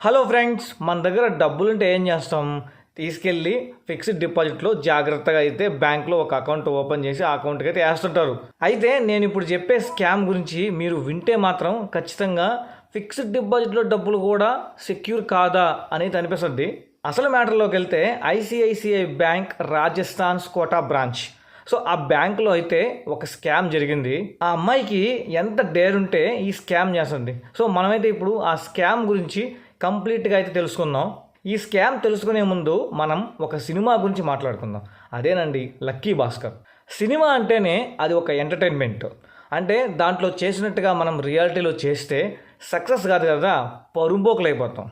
Hello friends మన దగ్గర డబ్బులు ఉంటే ఏం చేస్తాం? తీసుకెళ్ళి ఫిక్స్డ్ డిపాజిట్లో జాగ్రత్తగా అయితే బ్యాంక్లో ఒక అకౌంట్ ఓపెన్ చేసి ఆ అకౌంట్కి అయితే వేస్తుంటారు. అయితే నేను ఇప్పుడు చెప్పే స్కామ్ గురించి మీరు వింటే మాత్రం ఖచ్చితంగా ఫిక్స్డ్ డిపాజిట్లో డబ్బులు కూడా సెక్యూర్ కాదా అనేది అనిపిస్తుంది. అసలు మ్యాటర్లోకి వెళ్తే ICICI bank Rajasthan Kota branch. So ఆ బ్యాంకులో అయితే ఒక స్కామ్ జరిగింది. ఆ అమ్మాయికి ఎంత డేర్ ఉంటే ఈ స్కామ్ చేస్తుంది. సో మనమైతే ఇప్పుడు ఆ స్కామ్ గురించి కంప్లీట్గా అయితే తెలుసుకుందాం. ఈ స్కామ్ తెలుసుకునే ముందు మనం ఒక సినిమా గురించి మాట్లాడుకుందాం. అదేనండి లక్కీ భాస్కర్. సినిమా అంటేనే అది ఒక ఎంటర్టైన్మెంట్. అంటే దాంట్లో చేసినట్టుగా మనం రియాలిటీలో చేస్తే సక్సెస్ కాదు కదా పరుంబోకులు అయిపోతాం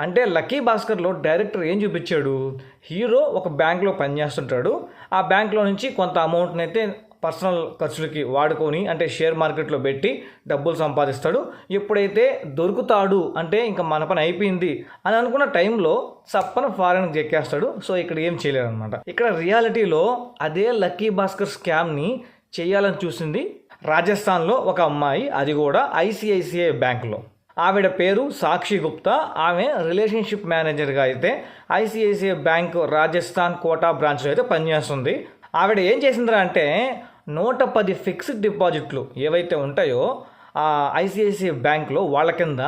అంటే లక్కీ భాస్కర్లో డైరెక్టర్ ఏం చూపించాడు? హీరో ఒక బ్యాంక్లో పనిచేస్తుంటాడు. ఆ బ్యాంక్లో నుంచి కొంత అమౌంట్ని అయితే పర్సనల్ ఖర్చులకి వాడుకొని అంటే షేర్ మార్కెట్లో పెట్టి డబ్బులు సంపాదిస్తాడు. ఎప్పుడైతే దొరుకుతాడు అంటే ఇంకా మన పని అయిపోయింది అని అనుకున్న టైంలో సప్పన ఫారెన్కి ఎక్కేస్తాడు సో ఇక్కడ ఏం చేయలేరు అనమాట ఇక్కడ రియాలిటీలో అదే లక్కీ భాస్కర్ స్కామ్ని చేయాలని చూసింది రాజస్థాన్లో ఒక అమ్మాయి అది కూడా ఐసిఐసిఐ బ్యాంకులో. ఆవిడ పేరు సాక్షి గుప్తా. ఆమె రిలేషన్షిప్ మేనేజర్గా అయితే ఐసిఐసిఐ బ్యాంక్ రాజస్థాన్ కోటా బ్రాంచ్లో అయితే పనిచేస్తుంది. ఆవిడ ఏం చేసిందిరా అంటే నూట పది ఫిక్స్డ్ డిపాజిట్లు ఏవైతే ఉంటాయో ఆ ఐసిఐసిఐ బ్యాంక్లో వాళ్ళ కింద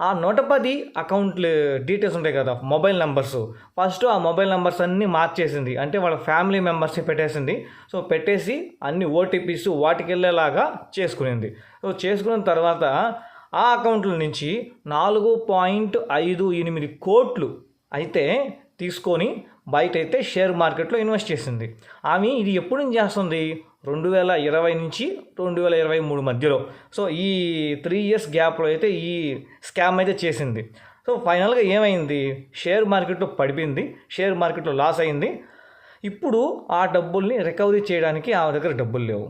ఆ నూట పది అకౌంట్లు డీటెయిల్స్ ఉంటాయి కదా మొబైల్ నెంబర్స్. ఫస్ట్ ఆ మొబైల్ నెంబర్స్ అన్నీ మార్చేసింది. అంటే వాళ్ళ ఫ్యామిలీ మెంబర్స్ని పెట్టేసింది. సో పెట్టేసి అన్ని ఓటీపీస్ వాటికి వెళ్ళేలాగా చేసుకునింది. సో చేసుకున్న తర్వాత ఆ అకౌంట్ల నుంచి నాలుగు పాయింట్ ఐదు ఎనిమిది కోట్లు అయితే తీసుకొని బయట అయితే షేర్ మార్కెట్లో ఇన్వెస్ట్ చేసింది. ఆమె ఇది ఎప్పుడు నుంచి చేస్తుంది? రెండు వేల ఇరవై నుంచి రెండు వేల ఇరవై మూడు మధ్యలో. సో ఈ త్రీ ఇయర్స్ గ్యాప్లో అయితే ఈ స్కామ్ అయితే చేసింది. సో ఫైనల్గా ఏమైంది? షేర్ మార్కెట్లో పడిపోయింది. షేర్ మార్కెట్లో లాస్ అయింది. ఇప్పుడు ఆ డబ్బుల్ని రికవరీ చేయడానికి ఆమె దగ్గర డబ్బులు లేవు.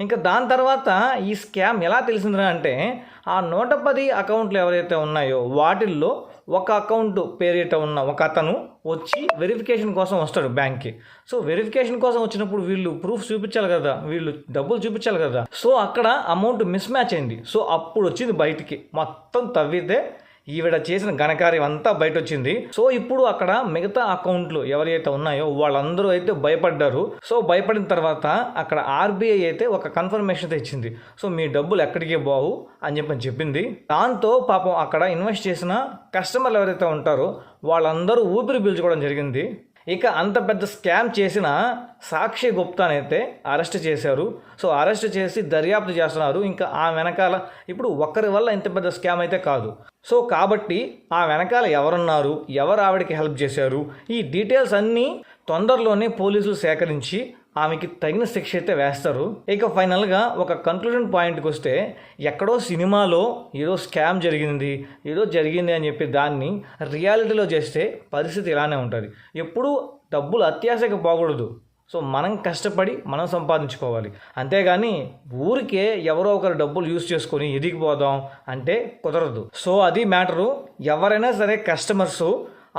ఇంకా దాని తర్వాత ఈ స్కామ్ ఎలా తెలిసిందిరా అంటే ఆ నూట పది అకౌంట్లు ఎవరైతే ఉన్నాయో వాటిల్లో ఒక అకౌంట్ పేరిట ఉన్న ఒక అతను వచ్చి వెరిఫికేషన్ కోసం వస్తాడు బ్యాంక్కి. సో వెరిఫికేషన్ కోసం వచ్చినప్పుడు వీళ్ళు ప్రూఫ్ చూపించాలి కదా వీళ్ళు డబ్బులు చూపించాలి కదా. సో అక్కడ అమౌంట్ మిస్ మ్యాచ్ అయింది. సో అప్పుడు వచ్చింది బయటికి. మొత్తం తవ్వితే ఈవిడ చేసిన ఘనకార్యం అంతా బయట వచ్చింది సో ఇప్పుడు అక్కడ మిగతా అకౌంట్లు ఎవరైతే ఉన్నాయో వాళ్ళందరూ అయితే భయపడ్డారు. సో భయపడిన తర్వాత అక్కడ ఆర్బీఐ అయితే ఒక కన్ఫర్మేషన్ తెచ్చింది. సో మీ డబ్బులు ఎక్కడికి బావు అని చెప్పని చెప్పింది. దాంతో పాపం అక్కడ ఇన్వెస్ట్ చేసిన కస్టమర్లు ఎవరైతే ఉంటారో వాళ్ళందరూ ఊపిరి పీల్చుకోవడం జరిగింది. ఇక అంత పెద్ద స్కామ్ చేసిన సాక్షి గుప్తానైతే అరెస్ట్ చేశారు. సో అరెస్ట్ చేసి దర్యాప్తు చేస్తున్నారు. ఇంకా ఆ వెనకాల ఇప్పుడు ఒక్కరి వల్ల ఇంత పెద్ద స్కామ్ అయితే కాదు. సో కాబట్టి ఆ వెనకాల ఎవరున్నారు? ఎవరు ఆవిడకి హెల్ప్ చేశారు? ఈ డీటెయిల్స్ అన్నీ తొందరలోనే పోలీసులు సేకరించి ఆమెకి తగిన శిక్ష అయితే వేస్తారు. ఇక ఫైనల్గా ఒక కన్క్లూజన్ పాయింట్కి వస్తే ఎక్కడో సినిమాలో ఏదో స్కామ్ జరిగింది ఏదో జరిగింది అని చెప్పి దాన్ని రియాలిటీలో చేస్తే పరిస్థితి ఇలానే ఉంటుంది. ఎప్పుడూ డబ్బులు అత్యాశకు పోకూడదు. సో మనం కష్టపడి మనం సంపాదించుకోవాలి. అంతేగాని ఊరికే ఎవరో ఒకరు డబ్బులు యూస్ చేసుకొని ఎదిగిపోదాం అంటే కుదరదు. సో అది మ్యాటరు. ఎవరైనా సరే కస్టమర్స్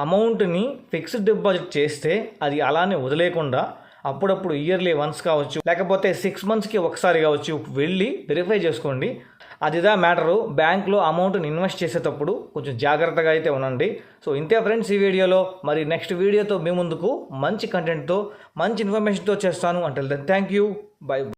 అమౌంట్ని ఫిక్స్డ్ డిపాజిట్ చేస్తే అది అలానే వదిలేకుండా అప్పుడప్పుడు ఇయర్లీ వన్స్ కావచ్చు లేకపోతే సిక్స్ మంత్స్కి ఒకసారి కావచ్చు వెళ్ళి వెరిఫై చేసుకోండి. అదిదా మ్యాటరు. బ్యాంక్లో అమౌంట్ని ఇన్వెస్ట్ చేసేటప్పుడు కొంచెం జాగ్రత్తగా అయితే ఉండండి. సో ఇంతే ఫ్రెండ్స్ ఈ వీడియోలో. మరి నెక్స్ట్ వీడియోతో మీ ముందుకు మంచి కంటెంట్తో మంచి ఇన్ఫర్మేషన్తో చేస్తాను. అంటే థ్యాంక్ యూ బై